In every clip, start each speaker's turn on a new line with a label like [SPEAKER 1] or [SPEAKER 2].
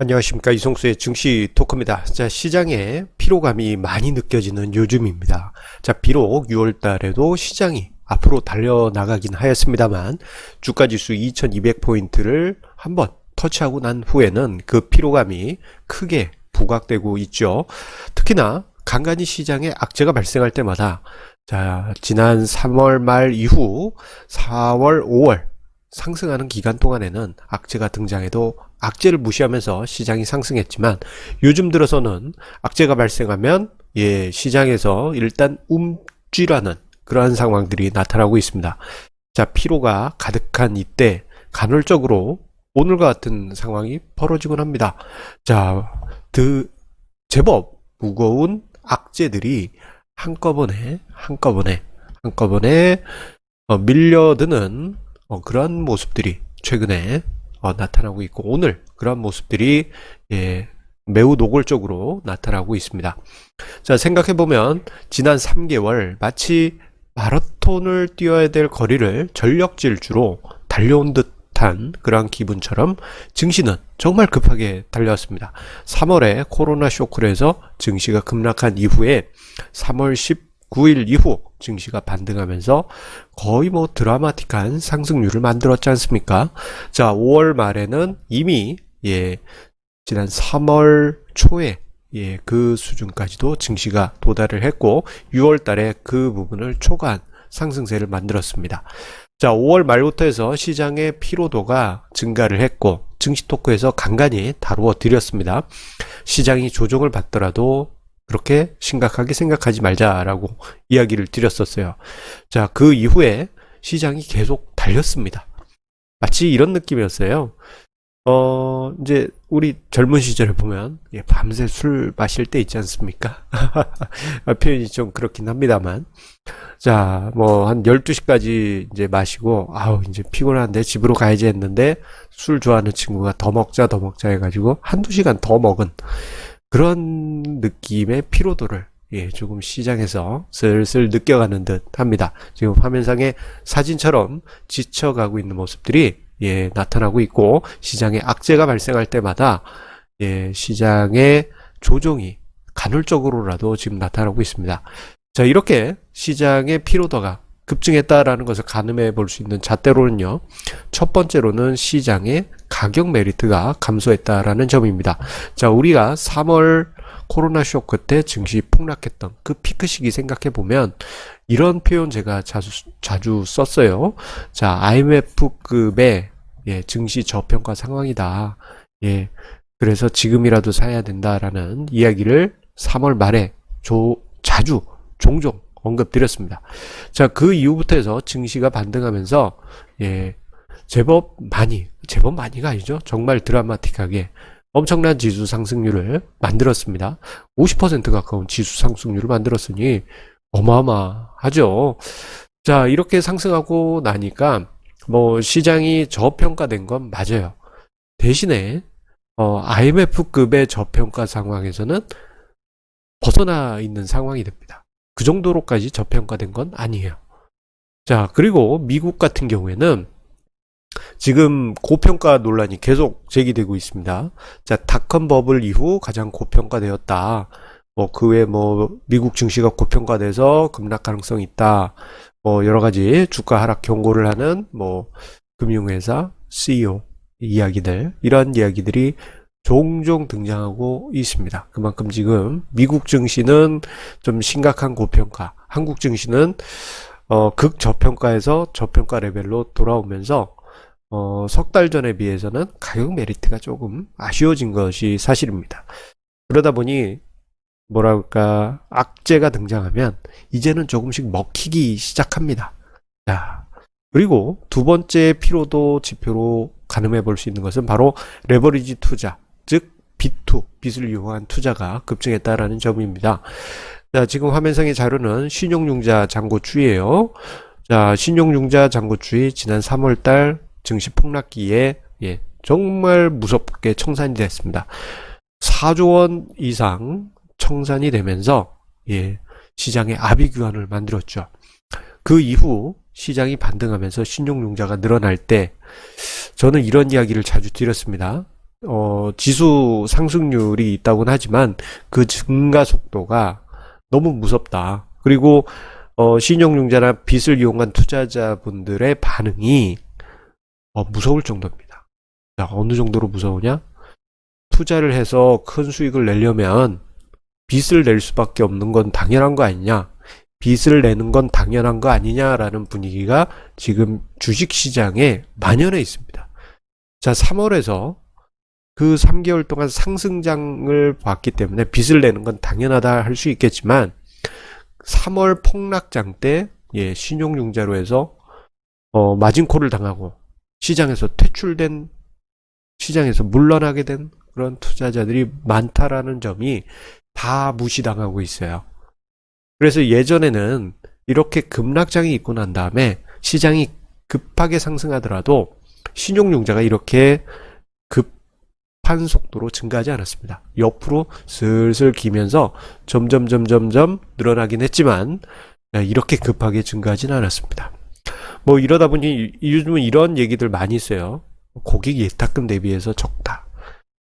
[SPEAKER 1] 안녕하십니까 이송수의 증시 토크입니다. 자 시장에 피로감이 많이 느껴지는 요즘입니다. 자 비록 6월 달에도 시장이 앞으로 달려나가긴 하였습니다만 주가지수 2200포인트를 한번 터치하고 난 후에는 그 피로감이 크게 부각되고 있죠. 특히나 간간히 시장에 악재가 발생할 때마다 자 지난 3월 말 이후 4월 5월 상승하는 기간 동안에는 악재가 등장해도 악재를 무시하면서 시장이 상승했지만 요즘 들어서는 악재가 발생하면 예, 시장에서 일단 움찔하는 그러한 상황들이 나타나고 있습니다. 자, 피로가 가득한 이때 간헐적으로 오늘과 같은 상황이 벌어지곤 합니다. 자, 그 제법 무거운 악재들이 한꺼번에 한꺼번에 한꺼번에 어, 밀려드는 어, 그런 모습들이 최근에 어, 나타나고 있고 오늘 그런 모습들이 예, 매우 노골적으로 나타나고 있습니다. 자 생각해 보면 지난 3개월 마치 마라톤을 뛰어야 될 거리를 전력 질주로 달려온 듯한 그러한 기분처럼 증시는 정말 급하게 달려왔습니다. 3월에 코로나 쇼크로 해서 증시가 급락한 이후에 3월 19일 이후 증시가 반등하면서 거의 뭐 드라마틱한 상승률을 만들었지 않습니까? 자, 5월 말에는 이미 예, 지난 3월 초에 예, 그 수준까지도 증시가 도달을 했고 6월 달에 그 부분을 초과한 상승세를 만들었습니다. 자, 5월 말부터 해서 시장의 피로도가 증가를 했고 증시 토크에서 간간히 다루어 드렸습니다. 시장이 조정을 받더라도 그렇게 심각하게 생각하지 말자라고 이야기를 드렸었어요. 자, 그 이후에 시장이 계속 달렸습니다. 마치 이런 느낌이었어요. 어, 이제 우리 젊은 시절에 보면 예, 밤새 술 마실 때 있지 않습니까? 아, 표현이 좀 그렇긴 합니다만. 자, 뭐 한 12시까지 이제 마시고 아우 이제 피곤한데 집으로 가야지 했는데 술 좋아하는 친구가 더 먹자 더 먹자 해 가지고 한두 시간 더 먹은 그런 느낌의 피로도를 예, 조금 시장에서 슬슬 느껴가는 듯 합니다. 지금 화면상의 사진처럼 지쳐가고 있는 모습들이 예, 나타나고 있고 시장에 악재가 발생할 때마다 예, 시장의 조정이 간헐적으로라도 지금 나타나고 있습니다. 자, 이렇게 시장의 피로도가 급증했다라는 것을 가늠해 볼 수 있는 잣대로는요. 첫 번째로는 시장의 가격 메리트가 감소했다라는 점입니다. 자, 우리가 3월 코로나 쇼크 때 증시 폭락했던 그 피크 시기 생각해 보면 이런 표현 제가 자주 자주 썼어요. 자, IMF급의 예, 증시 저평가 상황이다. 예. 그래서 지금이라도 사야 된다라는 이야기를 3월 말에 조, 자주 종종 언급드렸습니다. 자, 그 이후부터 해서 증시가 반등하면서 예, 제법 많이, 제법 많이가 아니죠. 정말 드라마틱하게 엄청난 지수 상승률을 만들었습니다. 50% 가까운 지수 상승률을 만들었으니 어마어마하죠. 자, 이렇게 상승하고 나니까 뭐 시장이 저평가된 건 맞아요. 대신에 어, IMF급의 저평가 상황에서는 벗어나 있는 상황이 됩니다. 그 정도로까지 저평가된 건 아니에요. 자, 그리고 미국 같은 경우에는 지금 고평가 논란이 계속 제기되고 있습니다. 자, 닷컴 버블 이후 가장 고평가되었다. 뭐, 그 외에 뭐, 미국 증시가 고평가돼서 급락 가능성이 있다. 뭐, 여러 가지 주가 하락 경고를 하는 뭐, 금융회사 CEO 이야기들, 이런 이야기들이 종종 등장하고 있습니다. 그만큼 지금 미국 증시는 좀 심각한 고평가, 한국 증시는 어, 극저평가에서 저평가 레벨로 돌아오면서 어, 석 달 전에 비해서는 가격 메리트가 조금 아쉬워진 것이 사실입니다. 그러다 보니 뭐랄까 악재가 등장하면 이제는 조금씩 먹히기 시작합니다. 자, 그리고 두 번째 피로도 지표로 가늠해 볼 수 있는 것은 바로 레버리지 투자, 즉 B2, 빚을 이용한 투자가 급증했다라는 점입니다. 자, 지금 화면상의 자료는 신용융자 잔고추이에요. 자, 신용융자 잔고추이 지난 3월달 증시 폭락기에 예, 정말 무섭게 청산이 됐습니다. 4조 원 이상 청산이 되면서 예, 시장에 아비규환을 만들었죠. 그 이후 시장이 반등하면서 신용융자가 늘어날 때 저는 이런 이야기를 자주 드렸습니다. 어, 지수 상승률이 있다고는 하지만 그 증가 속도가 너무 무섭다. 그리고 어, 신용융자나 빚을 이용한 투자자분들의 반응이 어, 무서울 정도입니다. 자, 어느 정도로 무서우냐? 투자를 해서 큰 수익을 내려면 빚을 낼 수밖에 없는 건 당연한 거 아니냐? 빚을 내는 건 당연한 거 아니냐라는 분위기가 지금 주식 시장에 만연해 있습니다. 자, 3월에서 그 3개월 동안 상승장을 봤기 때문에 빚을 내는 건 당연하다 할 수 있겠지만 3월 폭락장 때 예, 신용융자로 해서 어, 마진콜을 당하고 시장에서 퇴출된 시장에서 물러나게 된 그런 투자자들이 많다라는 점이 다 무시당하고 있어요. 그래서 예전에는 이렇게 급락장이 있고 난 다음에 시장이 급하게 상승하더라도 신용융자가 이렇게 급한 속도로 증가하지 않았습니다. 옆으로 슬슬 기면서 점점 점점점 늘어나긴 했지만 이렇게 급하게 증가하지는 않았습니다. 뭐 이러다 보니 요즘은 이런 얘기들 많이 있어요. 고객 예탁금 대비해서 적다.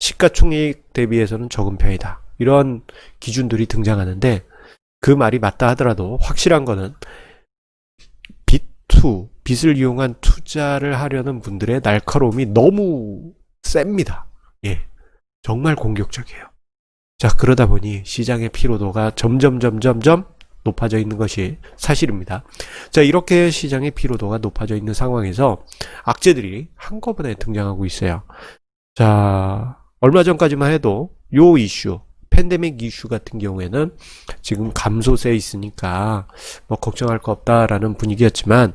[SPEAKER 1] 시가총액 대비해서는 적은 편이다. 이런 기준들이 등장하는데 그 말이 맞다 하더라도 확실한 거는 빚투, 빚을 이용한 투자를 하려는 분들의 날카로움이 너무 셉니다. 예. 정말 공격적이에요. 자, 그러다 보니 시장의 피로도가 점점 점점 점 높아져 있는 것이 사실입니다. 자, 이렇게 시장의 피로도가 높아져 있는 상황에서 악재들이 한꺼번에 등장하고 있어요. 자, 얼마 전까지만 해도 요 이슈, 팬데믹 이슈 같은 경우에는 지금 감소세에 있으니까 뭐 걱정할 거 없다라는 분위기였지만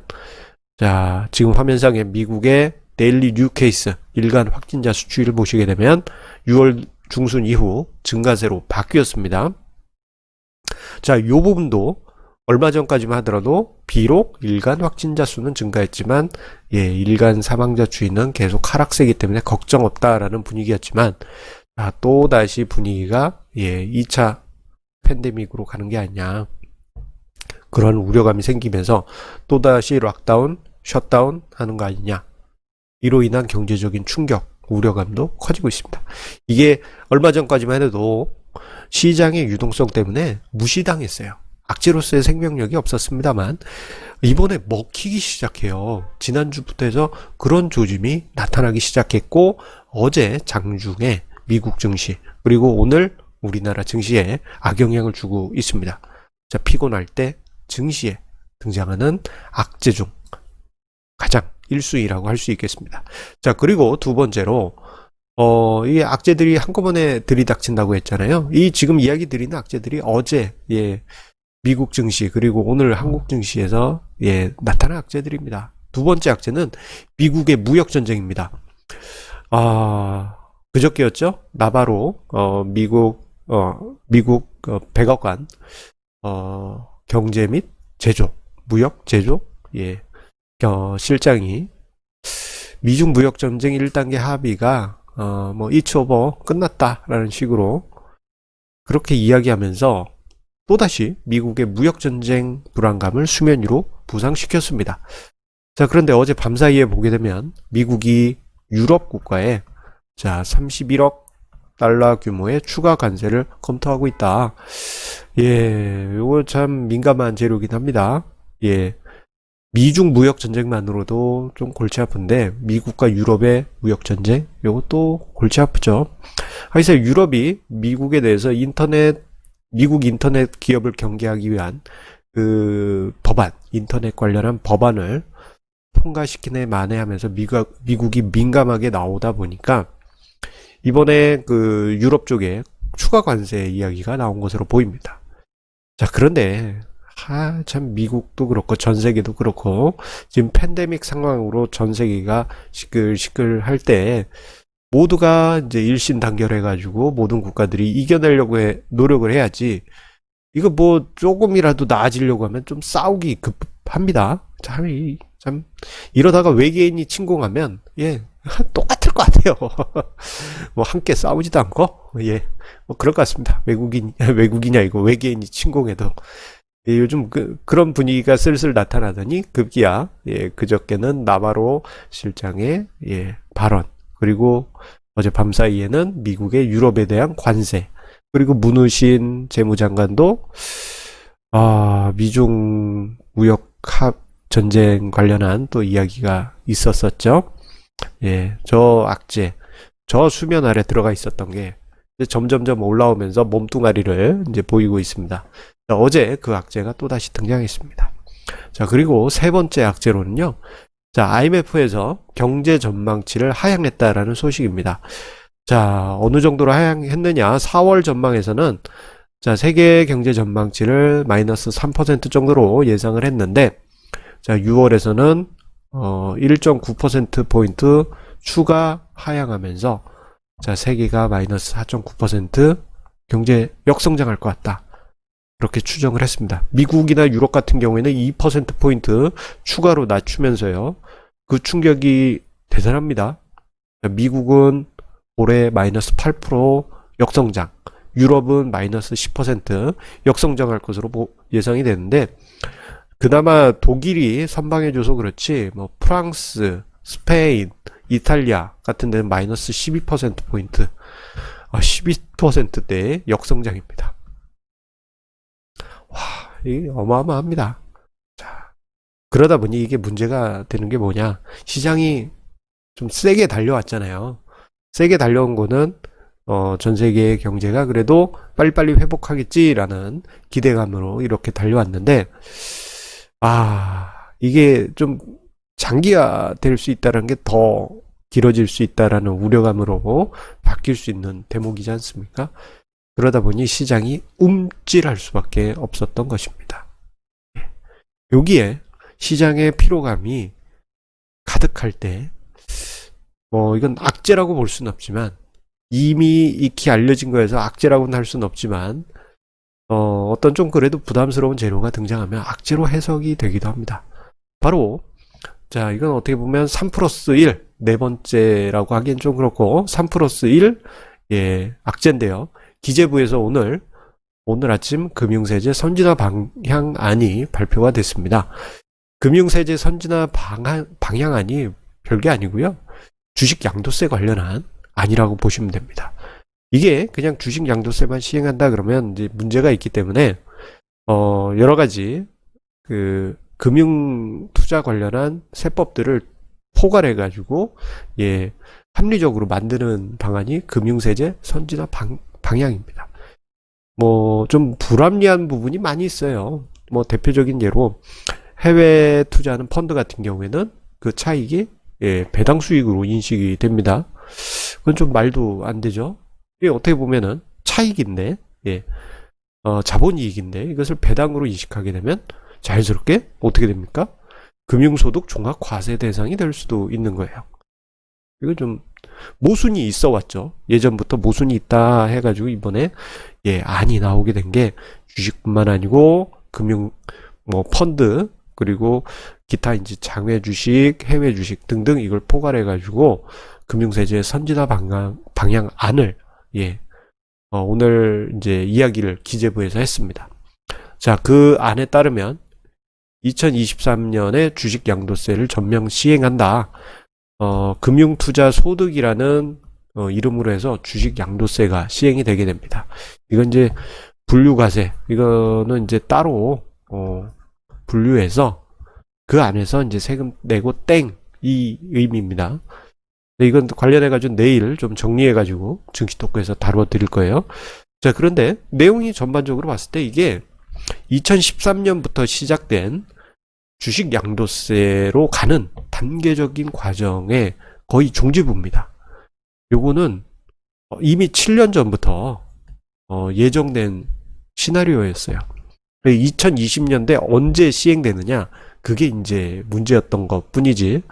[SPEAKER 1] 자, 지금 화면상에 미국의 데일리 뉴 케이스 일간 확진자 수치를 보시게 되면 6월 중순 이후 증가세로 바뀌었습니다. 자, 요 부분도 얼마 전까지만 하더라도 비록 일간 확진자 수는 증가했지만 예, 일간 사망자 추이는 계속 하락세이기 때문에 걱정 없다라는 분위기였지만 아, 또 다시 분위기가 예, 2차 팬데믹으로 가는 게 아니냐. 그런 우려감이 생기면서 또다시 락다운, 셧다운 하는 거 아니냐. 이로 인한 경제적인 충격, 우려감도 커지고 있습니다. 이게 얼마 전까지만 해도 시장의 유동성 때문에 무시당했어요. 악재로서의 생명력이 없었습니다만 이번에 먹히기 시작해요. 지난주부터 해서 그런 조짐이 나타나기 시작했고 어제 장중에 미국 증시 그리고 오늘 우리나라 증시에 악영향을 주고 있습니다. 자, 피곤할 때 증시에 등장하는 악재 중 가장 1순위라고 할 수 있겠습니다. 자, 그리고 두 번째로 어, 이 악재들이 한꺼번에 들이닥친다고 했잖아요. 이 지금 이야기 드리는 악재들이 어제, 예, 미국 증시, 그리고 오늘 한국 증시에서, 예, 나타난 악재들입니다. 두 번째 악재는 미국의 무역 전쟁입니다. 아, 그저께였죠? 나바로, 어, 미국, 어, 미국, 어, 백악관, 어, 경제 및 제조, 무역, 제조, 예, 어, 실장이 미중 무역 전쟁 1단계 합의가 어, 뭐, 이츠 오버 끝났다라는 식으로 그렇게 이야기하면서 또다시 미국의 무역 전쟁 불안감을 수면 위로 부상시켰습니다. 자, 그런데 어제 밤사이에 보게 되면 미국이 유럽 국가에 자, 31억 달러 규모의 추가 관세를 검토하고 있다. 예, 요거 참 민감한 재료긴 합니다. 예. 미중 무역 전쟁만으로도 좀 골치 아픈데 미국과 유럽의 무역 전쟁 이것도 골치 아프죠. 하여튼 유럽이 미국에 대해서 인터넷 미국 인터넷 기업을 경계하기 위한 그 법안 인터넷 관련한 법안을 통과시키네 만회하면서 미국 미국이 민감하게 나오다 보니까 이번에 그 유럽 쪽에 추가 관세 이야기가 나온 것으로 보입니다. 자 그런데 아, 참 미국도 그렇고 전 세계도 그렇고 지금 팬데믹 상황으로 전 세계가 시끌시끌 할 때 모두가 이제 일신 단결해 가지고 모든 국가들이 이겨내려고 해, 노력을 해야지 이거 뭐 조금이라도 나아지려고 하면 좀 싸우기 급합니다. 참, 이, 참 이러다가 외계인이 침공하면 예 똑같을 것 같아요. 뭐 함께 싸우지도 않고 예뭐 그럴 것 같습니다. 외국인 외국인이 아니고 외계인이 침공해도 예, 요즘 그, 그런 분위기가 슬슬 나타나더니 급기야 예, 그저께는 나바로 실장의 예, 발언 그리고 어제 밤 사이에는 미국의 유럽에 대한 관세 그리고 문우신 재무장관도 아, 미중 무역 합 전쟁 관련한 또 이야기가 있었었죠. 예, 저 악재, 저 수면 아래 들어가 있었던 게 점점점 올라오면서 몸뚱아리를 이제 보이고 있습니다. 자, 어제 그 악재가 또 다시 등장했습니다. 자, 그리고 세 번째 악재로는요. 자, IMF에서 경제 전망치를 하향했다라는 소식입니다. 자, 어느 정도로 하향했느냐? 4월 전망에서는 자, 세계 경제 전망치를 마이너스 3% 정도로 예상을 했는데, 자, 6월에서는 어, 1.9%포인트 추가 하향하면서, 자, 세계가 마이너스 4.9% 경제 역성장할 것 같다. 그렇게 추정을 했습니다. 미국이나 유럽 같은 경우에는 2%포인트 추가로 낮추면서요. 그 충격이 대단합니다. 미국은 올해 마이너스 8% 역성장, 유럽은 마이너스 10% 역성장할 것으로 보- 예상이 되는데, 그나마 독일이 선방해줘서 그렇지, 뭐, 프랑스, 스페인, 이탈리아 같은 데는 마이너스 12%포인트, 아, 12%대 역성장입니다. 어마어마합니다. 자, 그러다 보니 이게 문제가 되는 게 뭐냐. 시장이 좀 세게 달려왔잖아요. 세게 달려온 거는, 어, 전 세계의 경제가 그래도 빨리빨리 회복하겠지라는 기대감으로 이렇게 달려왔는데, 아, 이게 좀 장기화 될 수 있다는 게 더 길어질 수 있다라는 우려감으로 바뀔 수 있는 대목이지 않습니까? 그러다 보니 시장이 움찔할 수밖에 없었던 것입니다. 예. 여기에 시장의 피로감이 가득할 때, 뭐, 이건 악재라고 볼 수는 없지만, 이미 익히 알려진 거에서 악재라고는 할 수는 없지만, 어, 어떤 좀 그래도 부담스러운 재료가 등장하면 악재로 해석이 되기도 합니다. 바로, 자, 이건 어떻게 보면 3 플러스 1, 네 번째라고 하기엔 좀 그렇고, 3 플러스 1, 예, 악재인데요. 기재부에서 오늘 오늘 아침 금융세제 선진화 방향안이 발표가 됐습니다. 금융세제 선진화 방향, 방향안이 별게 아니고요. 주식 양도세 관련한 안이라고 보시면 됩니다. 이게 그냥 주식 양도세만 시행한다 그러면 이제 문제가 있기 때문에 어 여러 가지 그 금융 투자 관련한 세법들을 포괄해 가지고 예 합리적으로 만드는 방안이 금융세제 선진화 방, 방향입니다. 뭐 좀 불합리한 부분이 많이 있어요. 뭐 대표적인 예로 해외 투자하는 펀드 같은 경우에는 그 차익이 예, 배당 수익으로 인식이 됩니다. 그건 좀 말도 안 되죠. 이게 어떻게 보면은 차익인데, 예, 어, 자본이익인데 이것을 배당으로 인식하게 되면 자연스럽게 어떻게 됩니까? 금융소득 종합 과세 대상이 될 수도 있는 거예요. 이거 좀 모순이 있어 왔죠. 예전부터 모순이 있다 해가지고 이번에 예 안이 나오게 된 게 주식뿐만 아니고 금융 뭐 펀드 그리고 기타 이제 장외 주식, 해외 주식 등등 이걸 포괄해 가지고 금융 세제 선진화 방향 방향안을 예 어, 오늘 이제 이야기를 기재부에서 했습니다. 자, 그 안에 따르면 2023년에 주식 양도세를 전면 시행한다. 어, 금융투자 소득이라는 어, 이름으로 해서 주식 양도세가 시행이 되게 됩니다. 이건 이제 분류과세, 이거는 이제 따로 어, 분류해서 그 안에서 이제 세금 내고 땡 이 의미입니다. 네, 이건 관련해 가지고 내일 좀 정리해 가지고 증시 토크에서 다루어 드릴 거예요. 자, 그런데 내용이 전반적으로 봤을 때 이게 2013년부터 시작된 주식 양도세로 가는 단계적인 과정의 거의 종지부입니다. 요거는 어, 이미 7년 전부터 어, 예정된 시나리오였어요. 2020년대 언제 시행되느냐? 그게 이제 문제였던 것 뿐이지,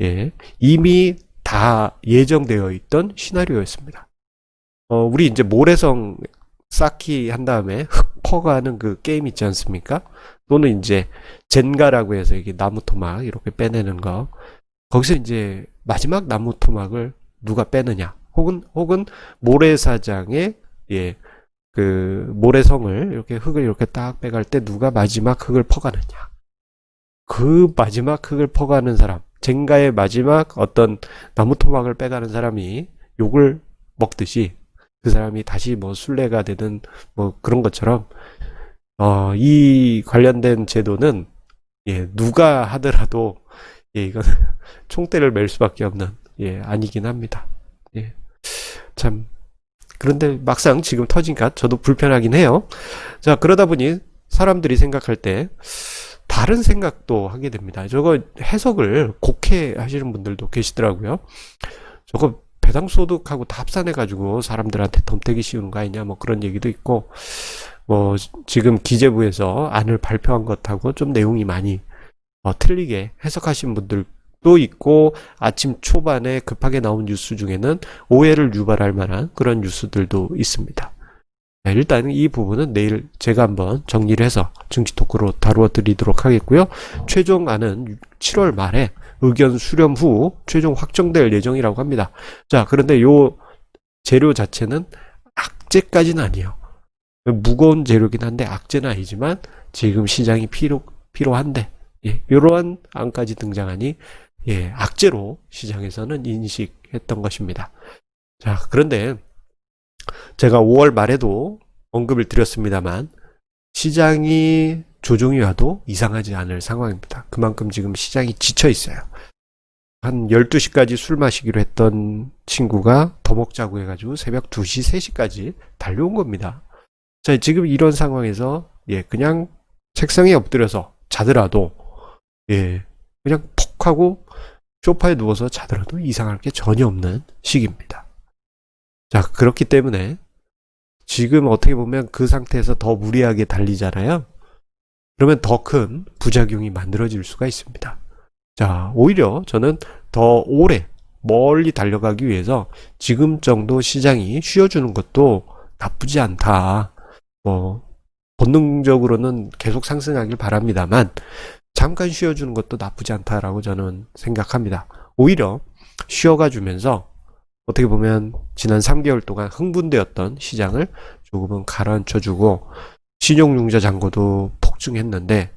[SPEAKER 1] 예. 이미 다 예정되어 있던 시나리오였습니다. 어, 우리 이제 모래성 쌓기 한 다음에 흙 퍼가는 그 게임 있지 않습니까? 또는 이제 젠가라고 해서 이게 나무 토막 이렇게 빼내는 거. 거기서 이제 마지막 나무 토막을 누가 빼느냐. 혹은, 혹은 모래사장에, 예, 그, 모래성을 이렇게 흙을 이렇게 딱 빼갈 때 누가 마지막 흙을 퍼가느냐. 그 마지막 흙을 퍼가는 사람, 젠가의 마지막 어떤 나무 토막을 빼가는 사람이 욕을 먹듯이 그 사람이 다시 뭐 순례가 되든 뭐 그런 것처럼 어, 이 관련된 제도는 예, 누가 하더라도 예, 이건 총대를 맬 수밖에 없는 예, 아니긴 합니다. 예. 참 그런데 막상 지금 터지니까 저도 불편하긴 해요. 자, 그러다 보니 사람들이 생각할 때 다른 생각도 하게 됩니다. 저거 해석을 곡해 하시는 분들도 계시더라고요. 저거 배당 소득하고 다 합산해 가지고 사람들한테 덤태기 씌우는 거 아니냐, 뭐 그런 얘기도 있고, 뭐 지금 기재부에서 안을 발표한 것하고 좀 내용이 많이 어, 틀리게 해석하신 분들도 있고, 아침 초반에 급하게 나온 뉴스 중에는 오해를 유발할 만한 그런 뉴스들도 있습니다. 네, 일단 이 부분은 내일 제가 한번 정리를 해서 증시 토크로 다루어 드리도록 하겠고요. 최종 안은 7월 말에 의견 수렴 후 최종 확정될 예정이라고 합니다. 자, 그런데 요 재료 자체는 악재까지는 아니에요. 무거운 재료긴 한데 악재는 아니지만 지금 시장이 필요, 필요한데, 예, 이러한 안까지 등장하니, 예, 악재로 시장에서는 인식했던 것입니다. 자, 그런데 제가 5월 말에도 언급을 드렸습니다만 시장이 조종이 와도 이상하지 않을 상황입니다. 그만큼 지금 시장이 지쳐 있어요. 한 12시까지 술 마시기로 했던 친구가 더 먹자고 해가지고 새벽 2시, 3시까지 달려온 겁니다. 자, 지금 이런 상황에서 예, 그냥 책상에 엎드려서 자더라도 예, 그냥 푹 하고 소파에 누워서 자더라도 이상할 게 전혀 없는 시기입니다. 자, 그렇기 때문에 지금 어떻게 보면 그 상태에서 더 무리하게 달리잖아요. 그러면 더 큰 부작용이 만들어질 수가 있습니다. 자, 오히려 저는 더 오래 멀리 달려가기 위해서 지금 정도 시장이 쉬어주는 것도 나쁘지 않다. 뭐, 본능적으로는 계속 상승하길 바랍니다만, 잠깐 쉬어주는 것도 나쁘지 않다라고 저는 생각합니다. 오히려 쉬어가 주면서 어떻게 보면 지난 3개월 동안 흥분되었던 시장을 조금은 가라앉혀주고 신용융자 잔고도 폭증했는데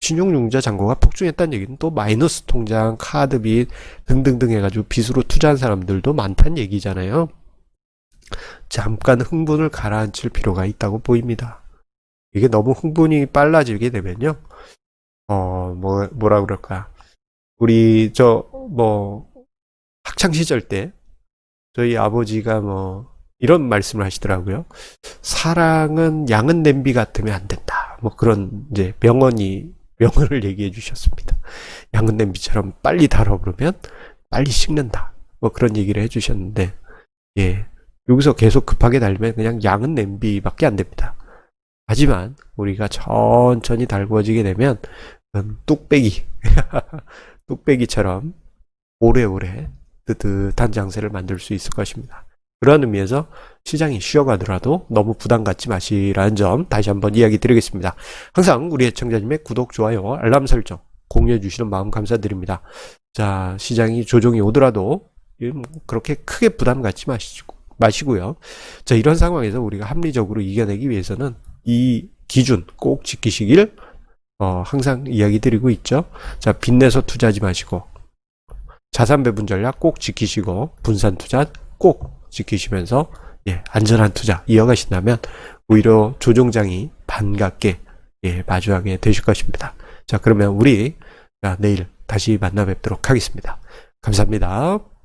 [SPEAKER 1] 신용융자 잔고가 폭증했다는 얘기는 또 마이너스 통장, 카드빚 등등등 해가지고 빚으로 투자한 사람들도 많다는 얘기잖아요. 잠깐 흥분을 가라앉힐 필요가 있다고 보입니다. 이게 너무 흥분이 빨라지게 되면요. 어, 뭐, 뭐라 그럴까. 우리, 저, 뭐, 학창시절 때 저희 아버지가 뭐 이런 말씀을 하시더라고요. 사랑은 양은 냄비 같으면 안 된다. 뭐 그런 이제 명언이 명언을 얘기해 주셨습니다. 양은 냄비처럼 빨리 달아오르면 빨리 식는다. 뭐 그런 얘기를 해 주셨는데 예. 여기서 계속 급하게 달면 그냥 양은 냄비밖에 안 됩니다. 하지만 우리가 천천히 달구어지게 되면 뚝배기 뚝배기처럼 오래오래 뜨뜻한 장세를 만들 수 있을 것입니다. 그러한 의미에서 시장이 쉬어가더라도 너무 부담 갖지 마시라는 점 다시 한번 이야기 드리겠습니다. 항상 우리 애청자님의 구독, 좋아요, 알람 설정 공유해 주시는 마음 감사드립니다. 자, 시장이 조정이 오더라도 뭐 그렇게 크게 부담 갖지 마시고, 마시고요. 자, 이런 상황에서 우리가 합리적으로 이겨내기 위해서는 이 기준 꼭 지키시길 어, 항상 이야기 드리고 있죠. 자, 빚내서 투자하지 마시고 자산 배분 전략 꼭 지키시고 분산 투자 꼭 지키시면서 예, 안전한 투자 이어가신다면 오히려 조종장이 반갑게 예, 마주하게 되실 것입니다. 자, 그러면 우리 내일 다시 만나 뵙도록 하겠습니다. 감사합니다.